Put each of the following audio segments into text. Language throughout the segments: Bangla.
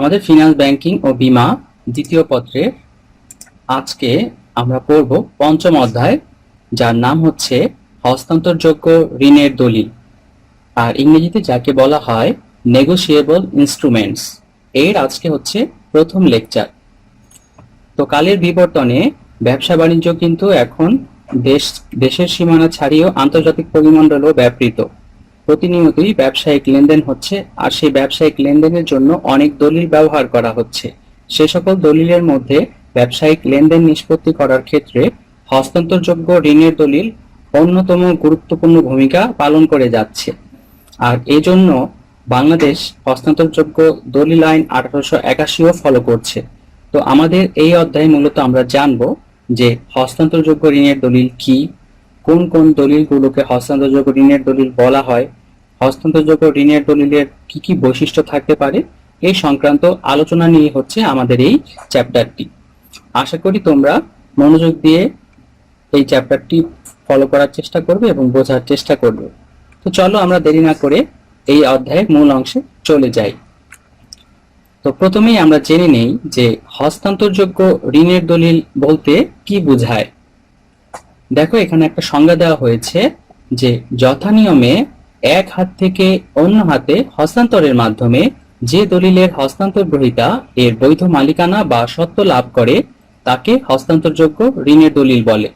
আমাদের ফিনান্স ব্যাংকিং ও বীমা দ্বিতীয় পত্রে আজকে আমরা পড়ব পঞ্চম অধ্যায়, যার নাম হচ্ছে হস্তান্তরযোগ্য ঋণের দলিল। আর ইংরেজিতে যাকে বলা হয় নেগোশিয়েবল ইনস্ট্রুমেন্টস এর আজকে হচ্ছে প্রথম লেকচার। তো কালের বিবর্তনে ব্যবসা বাণিজ্য কিন্তু এখন দেশ, দেশের সীমানা ছাড়িয়েও আন্তর্জাতিক পরিমণ্ডলেও ব্যাপৃত। প্রতিনিয়তই ব্যবসায়িক লেনদেন হচ্ছে, আর সেই ব্যবসায়িক লেনদেনের জন্য অনেক দলিল ব্যবহার করা হচ্ছে। সে সকল দলিলের মধ্যে ব্যবসায়িক লেনদেন নিষ্পত্তি করার ক্ষেত্রে হস্তান্তরযোগ্য ঋণের দলিল অন্যতম গুরুত্বপূর্ণ ভূমিকা পালন করে যাচ্ছে। আর এজন্য বাংলাদেশ হস্তান্তরযোগ্য দলিল আইন আঠারোশো একাশিও ফলো করছে। তো আমাদের এই অধ্যায়ে মূলত আমরা জানব যে হস্তান্তরযোগ্য ঋণের দলিল কি, কোন কোন দলিলগুলোকে হস্তান্তরযোগ্য ঋণের দলিল বলা হয় হস্তান্তরযোগ্য ঋণের দলিলের কি কি বৈশিষ্ট্য থাকতে পারে এই সংক্রান্ত আলোচনা নিয়ে হচ্ছে আমাদের এই চ্যাপ্টারটি। আশা করি তোমরা মনোযোগ দিয়ে এই চ্যাপ্টারটি ফলো করার চেষ্টা করবে এবং বোঝার চেষ্টা করবে। তো চলো আমরা দেরি না করে এই অধ্যায়ের মূল অংশে চলে যাই। তো প্রথমেই আমরা জেনে নেই যে হস্তান্তরযোগ্য ঋণের দলিল বলতে কি বোঝায়। দেখো এখানে একটা সংজ্ঞা দেওয়া হয়েছে যে যথানিয়মে এক হাত থেকে অন্য হাতে হস্তান্তরের মাধ্যমে যে দলিলের হস্তান্তর গ্রহীতা এর বৈধ মালিকানা বা সত্ত্ব লাভ করে, তাকে হস্তান্তরযোগ্য ঋণের দলিল বলে।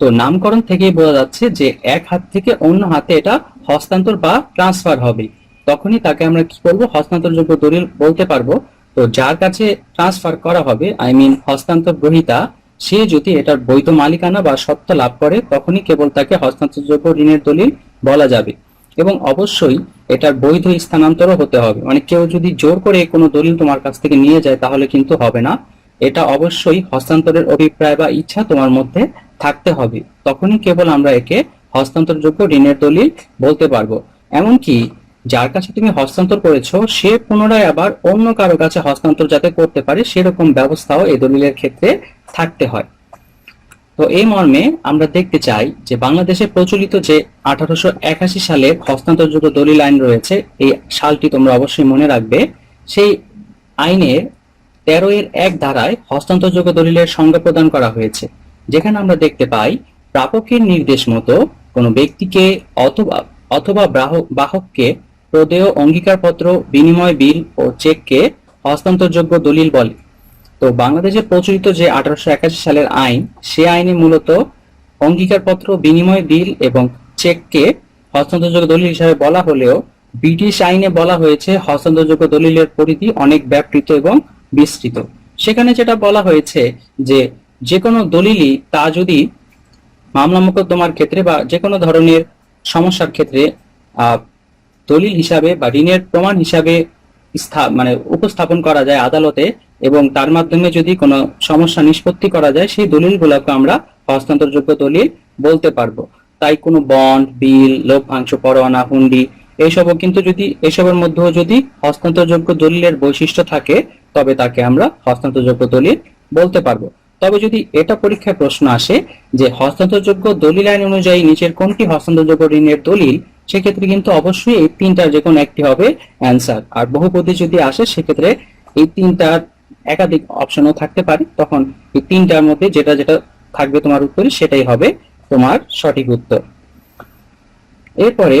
তো নামকরণ থেকেই বোঝা যাচ্ছে যে এক হাত থেকে অন্য হাতে এটা হস্তান্তর বা ট্রান্সফার হবে। তখনই তাকে আমরা কি বলব? হস্তান্তরযোগ্য দলিল বলতে পারব। তো যার কাছে ট্রান্সফার করা হবে, আই মিন হস্তান্তর গ্রহীতা সে যদি এটার বৈধ মালিকানা বা সত্ত্ব লাভ করে, তখনই কেবল তাকে হস্তান্তরযোগ্য ঋণের দলিল বলা যাবে। এবং অবশ্যই এটার বৈধ স্থানান্তরও হতে হবে। মানে কেউ যদি জোর করে কোনো দলিল তোমার কাছ থেকে নিয়ে যায়, তাহলে কিন্তু হবে না। এটা অবশ্যই হস্তান্তরের অভিপ্রায় বা ইচ্ছা তোমার মধ্যে থাকতে হবে। তখনই কেবল আমরা একে হস্তান্তরযোগ্য ঋণের দলিল বলতে পারব। এমনকি যার কাছে তুমি হস্তান্তর করেছ, সে পুনরায় আবার অন্য কারও কাছে হস্তান্তর যাতে করতে পারে, সেরকম ব্যবস্থাও এই দলিলের ক্ষেত্রে থাকতে হয়। তো এই মর্মে আমরা দেখতে চাই যে বাংলাদেশে প্রচলিত যে আঠারোশো একাশি সালের হস্তান্তরযোগ্য দলিল আইন রয়েছে, এই সালটি তোমরা অবশ্যই মনে রাখবে, সেই আইনের তেরো এর এক ধারায় হস্তান্তরযোগ্য দলিলের সংজ্ঞা প্রদান করা হয়েছে, যেখানে আমরা দেখতে পাই, প্রাপকের নির্দেশ মতো কোনো ব্যক্তিকে অথবা অথবা বাহককে প্রদেয় অঙ্গীকারপত্র, বিনিময় বিল ও চেককে হস্তান্তরযোগ্য দলিল বলে। তো বাংলাদেশে প্রচলিত যে আঠারোশো একাশি সালের আইন, সে আইনে মূলত অঙ্গীকারপত্র, বিনিময় বিল এবং চেককে হস্তান্তরযোগ্য দলিল হিসাবে বলা হলেও ব্রিটিশ আইনে বলা হয়েছে হস্তান্তরযোগ্য দলিলের পরিধি অনেক ব্যাপৃত এবং বিস্তৃত। সেখানে যেটা বলা হয়েছে যে যে কোনো দলিলই তা যদি মামলা মোকদ্দমার ক্ষেত্রে বা যে কোনো ধরনের সমস্যার ক্ষেত্রে দলিল হিসাবে বা ঋণের প্রমাণ হিসাবে মানে উপস্থাপন করা যায় আদালতে এবং তার মাধ্যমে যদি কোনো সমস্যা নিষ্পত্তি করা যায়, সেই দলিলগুলোকে আমরা হস্তান্তরযোগ্য দলিল বলতে পারব। তাই কোনো বন্ড, বিল, লভ্যাংশ, পরোয়ানা, হুন্ডি এইসবও কিন্তু যদি, এসবের মধ্যেও যদি হস্তান্তরযোগ্য দলিলের বৈশিষ্ট্য থাকে, তবে তাকে আমরা হস্তান্তরযোগ্য দলিল বলতে পারব। তবে যদি এটা পরীক্ষায় প্রশ্ন আসে যে হস্তান্তরযোগ্য দলিল আইন অনুযায়ী নিচের কোনটি হস্তান্তরযোগ্য ঋণের দলিল, সেক্ষেত্রে কিন্তু অবশ্যই এই তিনটার যে কোনো একটি হবে অ্যান্সার। আর বহুপদী যদি আসে, সেক্ষেত্রে এই তিনটার একাধিক অপশনও থাকতে পারে, তখন এই তিনটার মধ্যে যেটা যেটা থাকবে তোমার উত্তরে সেটাই হবে তোমার সঠিক উত্তর। এরপরে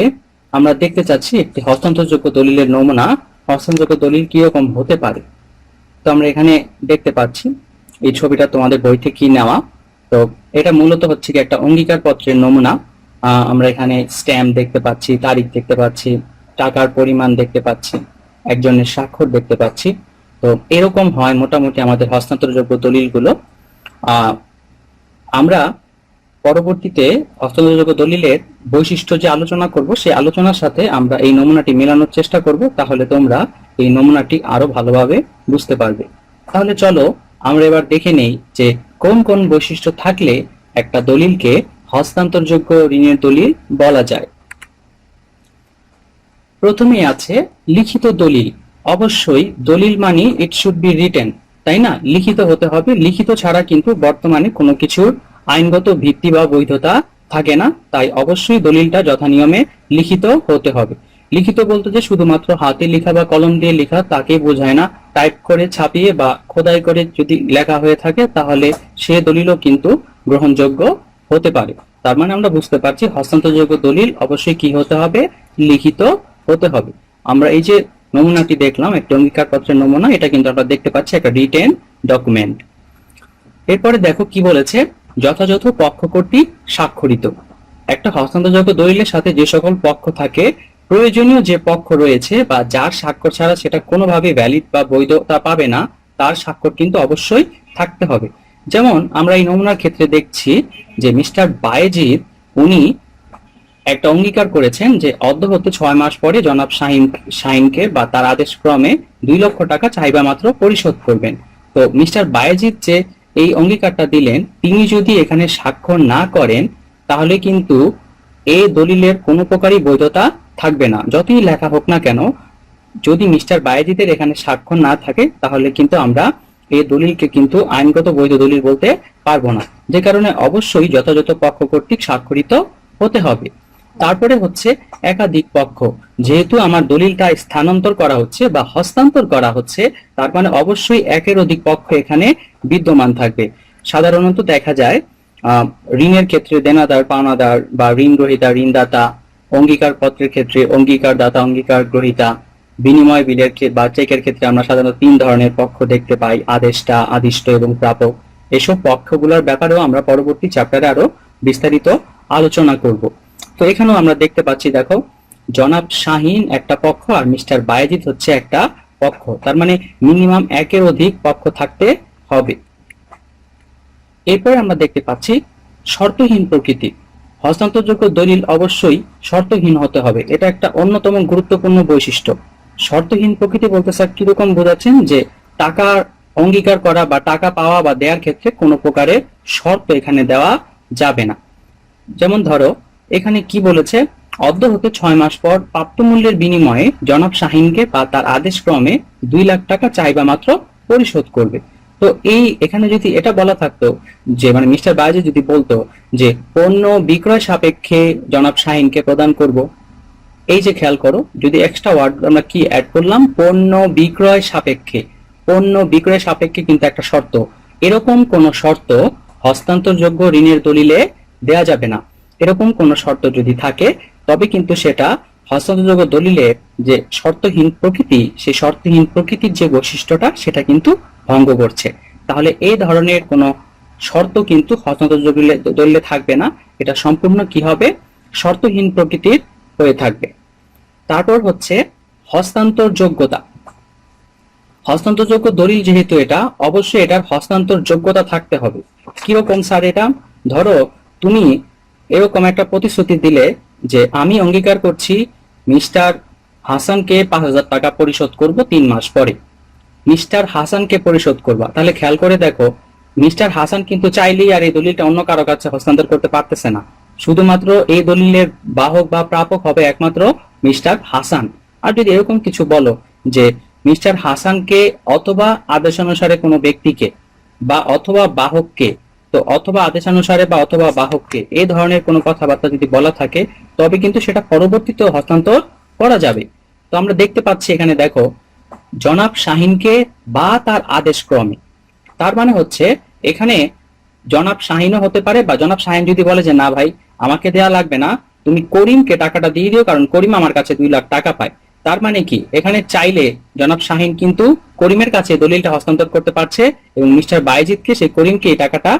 আমরা দেখতে চাচ্ছি একটি হস্তান্তরযোগ্য দলিলের নমুনা। হস্তান্তরযোগ্য দলিল কীরকম হতে পারে? তো আমরা এখানে দেখতে পাচ্ছি, এই ছবিটা তোমাদের বই থেকে নেওয়া। তো এটা মূলত হচ্ছে কি একটা অঙ্গীকার পত্রের নমুনা আমরা এখানে স্ট্যাম্প দেখতে পাচ্ছি, তারিখ দেখতে পাচ্ছি, টাকার পরিমাণ দেখতে পাচ্ছি, একজনের স্বাক্ষর দেখতে পাচ্ছি। তো এরকম হয় মোটামুটি আমাদের হস্তান্তরযোগ্য দলিলগুলো। আমরা পরবর্তীতে হস্তান্তরযোগ্য দলিলের বৈশিষ্ট্য যে আলোচনা করব, সেই আলোচনার সাথে আমরা এই নমুনাটি মেলানোর চেষ্টা করব, তাহলে তোমরা এই নমুনাটি আরও ভালোভাবে বুঝতে পারবে। তাহলে চলো আমরা এবার দেখে নেই যে কোন কোন বৈশিষ্ট্য থাকলে একটা দলিলকে হস্তান্তরযোগ্য ঋণের দলিল বলা যায়। প্রথমে আছে লিখিত দলিল। অবশ্যই দলিল মানি ইট শুড বি রিটেন তাই না? লিখিত হতে হবে, লিখিত ছাড়া কিন্তু বর্তমানে কোনো কিছুর আইনগত ভিত্তি বা বৈধতা থাকে না, তাই অবশ্যই দলিলটা যথানিয়মে লিখিত হতে হবে। লিখিত বলতে যে শুধুমাত্র হাতে লেখা বা কলম দিয়ে লেখা তাকে বোঝায় না, টাইপ করে ছাপিয়ে বা খোদাই করে যদি লেখা হয়ে থাকে, তাহলে সে দলিলও কিন্তু গ্রহণযোগ্য হতে পারে। তার মানে আমরা বুঝতে পারছি হস্তান্তরযোগ্য দলিল অবশ্যই কি হতে হবে? লিখিত হতে হবে। আমরা এই যে নমুনাটি দেখলাম, একটা অঙ্গীকার পত্রের নমুনা, এটা কিন্তু আমরা দেখতে পাচ্ছি, একটা রিটেন ডকুমেন্ট এরপরে দেখো কি বলেছে, যথাযথ পক্ষ কর্তৃক স্বাক্ষরিত। একটা হস্তান্তরযোগ্য দলিলের সাথে যে সকল পক্ষ থাকে, প্রয়োজনীয় যে পক্ষ রয়েছে বা যার স্বাক্ষর ছাড়া সেটা কোনোভাবে ভ্যালিড বা বৈধতা পাবে না, তার স্বাক্ষর কিন্তু অবশ্যই থাকতে হবে। যেমন আমরা এই নমুনার ক্ষেত্রে দেখছি যে মিস্টার বায়েজিদ উনি একটা অঙ্গীকার করেছেন যে অদ্যবত ছয় মাস পরে জনাব শাহিন, শাহিনকে বা তার আদেশ ক্রমে দুই লক্ষ টাকা চাহিদা মাত্র পরিশোধ করবেন। তো মিস্টার বায়েজিদ যে এই অঙ্গীকারটা দিলেন, তিনি যদি এখানে স্বাক্ষর না করেন, তাহলে কিন্তু এ দলিলের কোনো প্রকারই বৈধতা থাকবে না। যতই লেখা হোক না কেন, যদি মিস্টার বায়েজিদের এখানে স্বাক্ষর না থাকে, তাহলে কিন্তু আমরা এই দলিলকে কিন্তু আইনগত বৈধ দলিল বলতে পারব না। যে কারণে অবশ্যই যথাযথ পক্ষ কর্তৃক স্বাক্ষরিত হতে হবে। তারপরে হচ্ছে একাধিক পক্ষ। যেহেতু আমার দলিলটা স্থানান্তর করা হচ্ছে বা হস্তান্তর করা হচ্ছে, তার মানে অবশ্যই একের অধিক পক্ষ এখানে বিদ্যমান থাকবে। সাধারণত দেখা যায় ঋণের ক্ষেত্রে দেনাদার, পাওনাদার বা ঋণ গ্রহীতা, ঋণদাতা অঙ্গীকার পত্রের ক্ষেত্রে অঙ্গীকার দাতা অঙ্গীকার গ্রহীতা বিনিময় বিলের ক্ষেত্রে বা চেকের ক্ষেত্রে আমরা সাধারণত তিন ধরনের পক্ষ দেখতে পাই, আদেষ্টা, আদিষ্ট এবং প্রাপক। এসব পক্ষগুলোর ব্যাপারেও আমরা পরবর্তী চ্যাপ্টারে আরও বিস্তারিত আলোচনা করব। তো এখানেও আমরা দেখতে পাচ্ছি, দেখো, জনাব শাহিন একটা পক্ষ আর মিস্টার বায়েজিদ হচ্ছে একটা পক্ষ। তার মানে মিনিমাম একের অধিক পক্ষ থাকতে হবে। এরপরে আমরা দেখতে পাচ্ছি, শর্তহীন প্রকৃতি। হস্তান্তরযোগ্য দলিল অবশ্যই শর্তহীন হতে হবে। এটা একটা অন্যতম গুরুত্বপূর্ণ বৈশিষ্ট্য। শর্তহীন প্রকৃতি বলতে স্যার কীরকম বোঝাচ্ছেন? যে টাকা অঙ্গীকার করা বা টাকা পাওয়া বা দেওয়ার ক্ষেত্রে কোনো প্রকারের শর্ত এখানে দেওয়া যাবে না। যেমন ধরো এখানে কি বলেছে? অদ্য হতে ছয় মাস পর প্রাপ্তমূল্যের বিনিময়ে জনাব শাহিনকে বা তার আদেশ ক্রমে দুই লাখ টাকা চাইবা মাত্র পরিশোধ করবে। তো এই এখানে যদি এটা বলা থাকতো যে মানে মিস্টার বাজে যদি বলতো যে, পণ্য বিক্রয় সাপেক্ষে জনাব শাহিনকে প্রদান করব। এই যে খেয়াল করো, যদি এক্সট্রা ওয়ার্ড আমরা কি অ্যাড করলাম? পণ্য বিক্রয় সাপেক্ষে। পণ্য বিক্রয় সাপেক্ষে কিন্তু একটা শর্ত। এরকম কোন শর্ত হস্তান্তরযোগ্য ঋণের দলিলে দেয়া যাবে না। এরকম কোন শর্ত যদি থাকে, তবে কিন্তু সেটা হস্তান্তরযোগ্য দলিলের যে শর্তহীন প্রকৃতি, সেই শর্তহীন প্রকৃতির যে বৈশিষ্ট্যটা, সেটা কিন্তু ভঙ্গ করছে। তাহলে এই ধরনের কোনো শর্ত কিন্তু হস্তান্তরযোগ্য দলিলে- থাকবে না। এটা সম্পূর্ণ কি হবে? শর্তহীন প্রকৃতির হয়ে থাকবে। তারপর হচ্ছে হস্তান্তরযোগ্যতা। হস্তান্তরযোগ্য দলিল যেহেতু এটা, অবশ্যই এটার হস্তান্তরযোগ্যতা থাকতে হবে। কীরকম স্যার এটা? ধরো, তুমি এরকম একটা প্রতিশ্রুতি দিলে যে আমি অঙ্গীকার করছি, মিস্টার হাসানকে পাঁচ হাজার টাকা পরিশোধ করব তিন মাস পরে। মিস্টার হাসানকে পরিশোধ করবা। তাহলে খেয়াল করে দেখো, মিস্টার হাসান কিন্তু চাইলেই আর এই দলিলটা অন্য কারও কাছে হস্তান্তর করতে পারতেছে না। শুধুমাত্র এই দলিলের বাহক বা প্রাপক হবে একমাত্র মিস্টার হাসান। আর যদি এরকম কিছু বলো যে মিস্টার হাসানকে অথবা আদেশানুসারে কোনো ব্যক্তিকে বা অথবা বাহককে তো অথবা আদেশানুসারে বা অথবা বাহককে এই ধরনের কোনো কথাবার্তা যদি বলা থাকে, তবে কিন্তু সেটা পরবর্তীতে হস্তান্তর করা যাবে। তো আমরা দেখতে পাচ্ছি এখানে দেখো, জনাব শাহিনকে বা তার আদেশ ক্রমে। তার মানে হচ্ছে, এখানে জনাব শাহিনও হতে পারে বা জনাব শাহিন যদি বলে যে, না ভাই, আমাকে দেয়া লাগবে না, তুমি করিমকে টাকাটা দিয়ে দিও, কারণ করিম আমার কাছে দুই লাখ টাকা পায়। তার মানে কি? এখানে চাইলে জনাব শাহিন কিন্তু করিমের কাছে দলিলটা হস্তান্তর করতে পারছে এবং মিস্টার বাইজিৎকে সেই করিমকে এই টাকাটা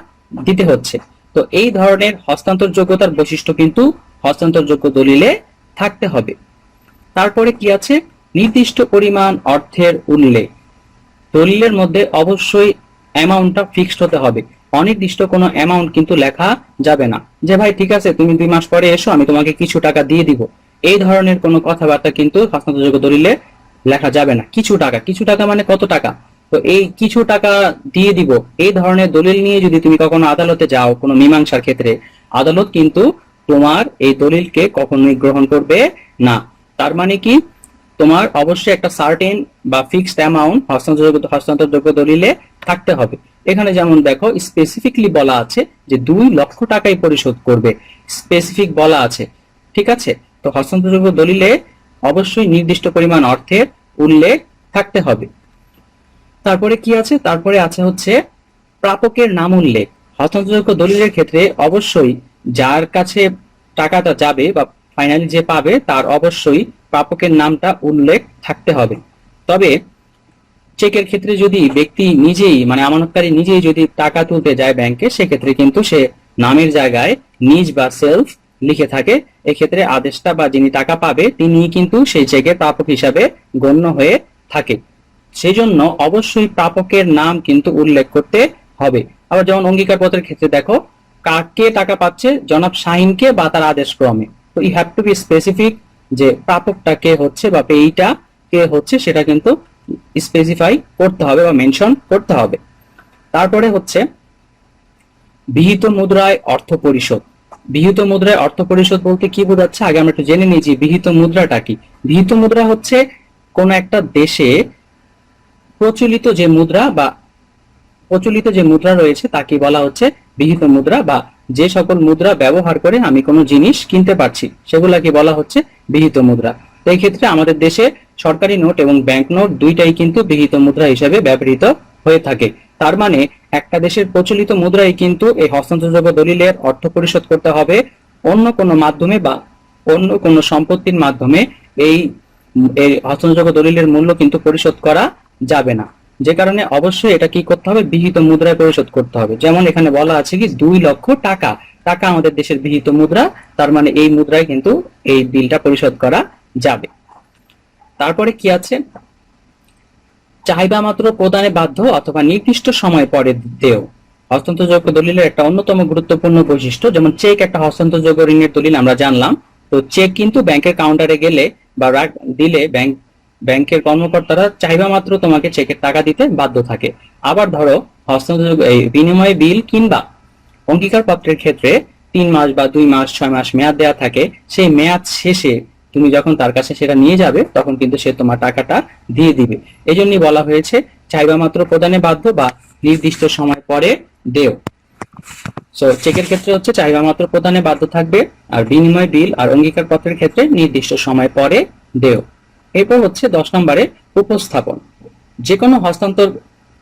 দিতে হচ্ছে। তো এই ধরনের হস্তান্তর যোগ্যতার বৈশিষ্ট্য কিন্তু হস্তান্তরযোগ্য দলিলে থাকতে হবে। তারপরে কি আছে? নির্দিষ্ট পরিমাণ অর্থের উল্লেখ। দলিলের মধ্যে অবশ্যই অ্যামাউন্টটা ফিক্সড হতে হবে। অনির্দিষ্ট কোনো অ্যামাউন্ট কিন্তু লেখা যাবে না। যে ভাই, ঠিক আছে, তুমি দুই মাস পরে এসো, আমি তোমাকে কিছু টাকা দিয়ে দিব। এই ধরনের কোনো কথাবার্তা কিন্তু হস্তান্তরযোগ্য দলিলে লেখা যাবে না। কিছু টাকা। কিছু টাকা মানে কত টাকা? তো এই কিছু টাকা দিয়ে দিব। এই ধরনের দলিল নিয়ে যদি তুমি কখনো আদালতে যাও, কোনো মীমাংসার ক্ষেত্রে, আদালত কিন্তু তোমার এই দলিলকে কখনোই গ্রহণ করবে না। তার মানে কি? তোমার অবশ্যই একটা সার্টেন বা ফিক্সড অ্যামাউন্ট হস্তান্তরযোগ্য হস্তান্তরযোগ্য দলিলে থাকতে হবে। এখানে যেমন দেখো স্পেসিফিকলি বলা আছে যে দুই লক্ষ টাকাই পরিশোধ করবে। স্পেসিফিক বলা আছে। ঠিক আছে? তো হস্তান্তরযোগ্য দলিলে অবশ্যই নির্দিষ্ট পরিমাণ অর্থের উল্লেখ থাকতে হবে। তারপরে কি আছে? তারপরে আছে হচ্ছে প্রাপকের নাম উল্লেখ। হস্তান্তরযোগ্য দলিলের ক্ষেত্রে অবশ্যই যার কাছে টাকাটা যাবে বা ফাইনালি যে পাবে, তার অবশ্যই প্রাপকের নামটা উল্লেখ থাকতে হবে। তবে চেকের ক্ষেত্রে যদি ব্যক্তি নিজেই মানে আমানতকারী নিজেই যদি টাকা তুলতে যায় ব্যাংকে, সেক্ষেত্রে কিন্তু সে নামের জায়গায় নিজ বা সেলফ লিখে থাকে। এক্ষেত্রে আদেশটা বা যিনি টাকা পাবে তিনি কিন্তু সেই চেকের প্রাপক হিসাবে গণ্য হয়ে থাকে। সেই জন্য অবশ্যই প্রাপকের নাম কিন্তু উল্লেখ করতে হবে। আবার যেমন অঙ্গীকার পত্রের ক্ষেত্রে দেখো, কাকে টাকা পাচ্ছে, জনাব শাহিনকে বা তার আদেশ ক্রমে তো you have to be specific যে প্রাপকটা কে হচ্ছে বা পেইটা কে হচ্ছে, সেটা কিন্তু স্পেসিফাই করতে হবে বা মেনশন করতে হবে। তারপরে হচ্ছে, বিহিত মুদ্রায় অর্থ পরিশোধ। বিহিত মুদ্রায় অর্থ পরিশোধ বলতে কি বোঝাচ্ছে? আগে আমরা একটু জেনে নিয়েছি বিহিত মুদ্রাটা কি। বিহিত মুদ্রা হচ্ছে কোন একটা দেশে প্রচলিত যে মুদ্রা বা প্রচলিত যে মুদ্রা রয়েছে, তাকে বলা হচ্ছে বিহিত মুদ্রা বা যে সকল মুদ্রা ব্যবহার করে আমি কোনো জিনিস কিনতে পারছি, সেগুলাকে বলা হচ্ছে বিহিত মুদ্রা। তো এই ক্ষেত্রে আমাদের দেশে সরকারি নোট এবং ব্যাংক নোট দুইটাই কিন্তু বিহিত মুদ্রা হিসেবে ব্যবহৃত হয়ে থাকে। তার মানে একটা দেশের প্রচলিত মুদ্রাই কিন্তু এই হস্তান্তরযোগ্য দলিলের অর্থ পরিশোধ করতে হবে, অন্য কোনো মাধ্যমে বা অন্য কোনো সম্পত্তির মাধ্যমে এই হস্তান্তরযোগ্য দলিলের মূল্য কিন্তু পরিশোধ করা যাবে না। যে কারণে অবশ্যই এটা কি করতে হবে? বিহিত মুদ্রায় পরিশোধ করতে হবে। যেমন এখানে বলা আছে কি, দুই লক্ষ টাকা। টাকা আমাদের দেশের বিহিত মুদ্রা, তার মানে এই মুদ্রায় কিন্তু এই বিলটা পরিশোধ করা যাবে। তারপরে কি আছে? চাহিদা মাত্র প্রদানে বাধ্য অথবা নির্দিষ্ট সময় পরে দেও। হস্তান্তরযোগ্য দলিলের একটা অন্যতম গুরুত্বপূর্ণ বৈশিষ্ট্য, যেমন চেক একটা হস্তান্তরযোগ্য ঋণের দলিল আমরা জানলাম। তো চেক কিন্তু ব্যাংকের কাউন্টারে গেলে বা দিলে ব্যাংক ব্যাংকের কর্মকর্তারা চাহিদা মাত্র তোমাকে চেকের টাকা দিতে বাধ্য থাকে। আবার ধরো হস্তান্তরযোগ্য এই বিনিময় বিল কিংবা অঙ্গীকার পত্রের ক্ষেত্রে তিন মাস বা দুই মাস, ছয় মাস মেয়াদ দেওয়া থাকে। সেই মেয়াদ শেষে তুমি যখন তার কাছে সেটা নিয়ে যাবে, তখন কিন্তু সে তোমার টাকাটা দিয়ে দিবে। এই বলা হয়েছে, চাইবা মাত্র প্রদানে বাধ্য বা নির্দিষ্ট সময় পরে দেও। সো চেকের ক্ষেত্রে হচ্ছে চাইবা মাত্র প্রদানে বাধ্য থাকবে, আর বিনিময় বিল আর অঙ্গীকার পত্রের ক্ষেত্রে নির্দিষ্ট সময় পরে দেও। এরপর হচ্ছে দশ নম্বরে উপস্থাপন। যে কোনো হস্তান্তর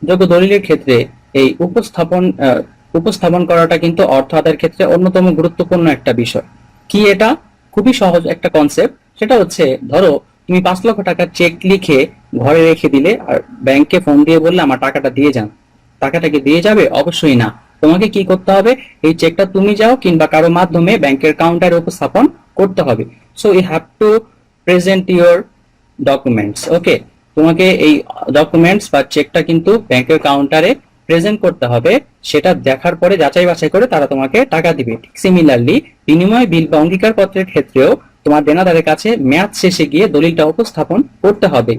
যোগ্য দলিলের ক্ষেত্রে এই উপস্থাপন উপস্থাপন করাটা কিন্তু অর্থ আদায়ের ক্ষেত্রে অন্যতম গুরুত্বপূর্ণ একটা বিষয়। কি এটা? খুবই সহজ একটা কনসেপ্ট সেটা হচ্ছে, ধরো, তুমি পাঁচ লক্ষ টাকার চেক লিখে ঘরে রেখে দিলে আর ব্যাংকে ফোন দিয়ে বললে, আমার টাকাটা দিয়ে যান। টাকাটা কি দিয়ে যাবে? অবশ্যই না। তোমাকে কি করতে হবে? এই চেকটা তুমি যাও কিংবা কারও মাধ্যমে ব্যাংকের কাউন্টারে উপস্থাপন করতে হবে। So you have to present your documents okay তোমাকে এই ডকুমেন্টস বা চেকটা কিন্তু ব্যাংকের কাউন্টারে প্রেজেন্ট করতে হবে। সেটা দেখার পরে, যাচাই বাছাই করে তারা তোমাকে টাকা দিবে। ঠিক সিমিলারলি বিনিময় বিল বা অঙ্গীকার পত্রের ক্ষেত্রেও তোমার দেনাদারের কাছে মেয়াদ শেষে গিয়ে দলিলটা উপস্থাপন করতে হবে।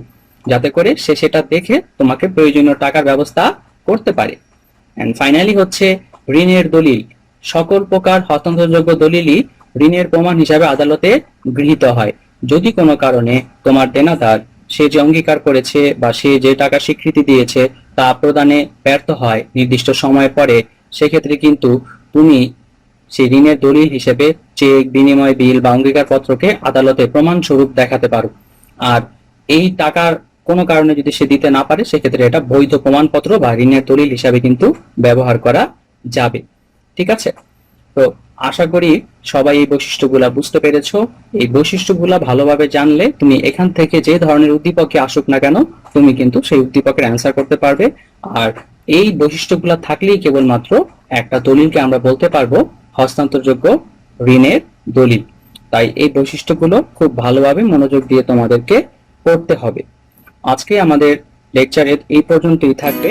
যাতে করে সে সেটা দেখে তোমাকে প্রয়োজনীয় টাকার ব্যবস্থা করতে পারে। এন্ড ফাইনালি হচ্ছে ঋণের দলিল। সকল প্রকার হস্তান্তরযোগ্য দলিলই ঋণের প্রমাণ হিসাবে আদালতে গৃহীত হয়। যদি কোনো কারণে তোমার দেনাদার সে যে অঙ্গীকার করেছে বা সে যে টাকা স্বীকৃতি দিয়েছে তা প্রদানে ব্যর্থ হয় নির্দিষ্ট সময় পরে, সেক্ষেত্রে কিন্তু তুমি সেই ঋণের দলিল হিসেবে চেক, বিনিময় বিল বা অঙ্গীকার পত্রকে আদালতে প্রমাণ স্বরূপ দেখাতে পারো। আর এই টাকার কোনো কারণে যদি সে দিতে না পারে, সেক্ষেত্রে এটা বৈধ প্রমাণপত্র বা ঋণের দলিল হিসাবে কিন্তু ব্যবহার করা যাবে। ঠিক আছে? তো আশা করি সবাই এই বৈশিষ্ট্যগুলা বুঝতে পেরেছ। এই বৈশিষ্ট্যগুলা ভালোভাবে জানলে তুমি এখান থেকে যে ধরনের উদ্দীপকে আসুক না কেন, তুমি কিন্তু সেই উদ্দীপকের অ্যান্সার করতে পারবে। আর এই বৈশিষ্ট্যগুলা থাকলেই কেবলমাত্র একটা দলিলকে আমরা বলতে পারব, হস্তান্তরযোগ্য ঋণের দলিল। তাই এই বৈশিষ্ট্যগুলো খুব ভালোভাবে মনোযোগ দিয়ে তোমাদেরকে পড়তে হবে। আজকে আমাদের লেকচারে এই পর্যন্তই থাকবে।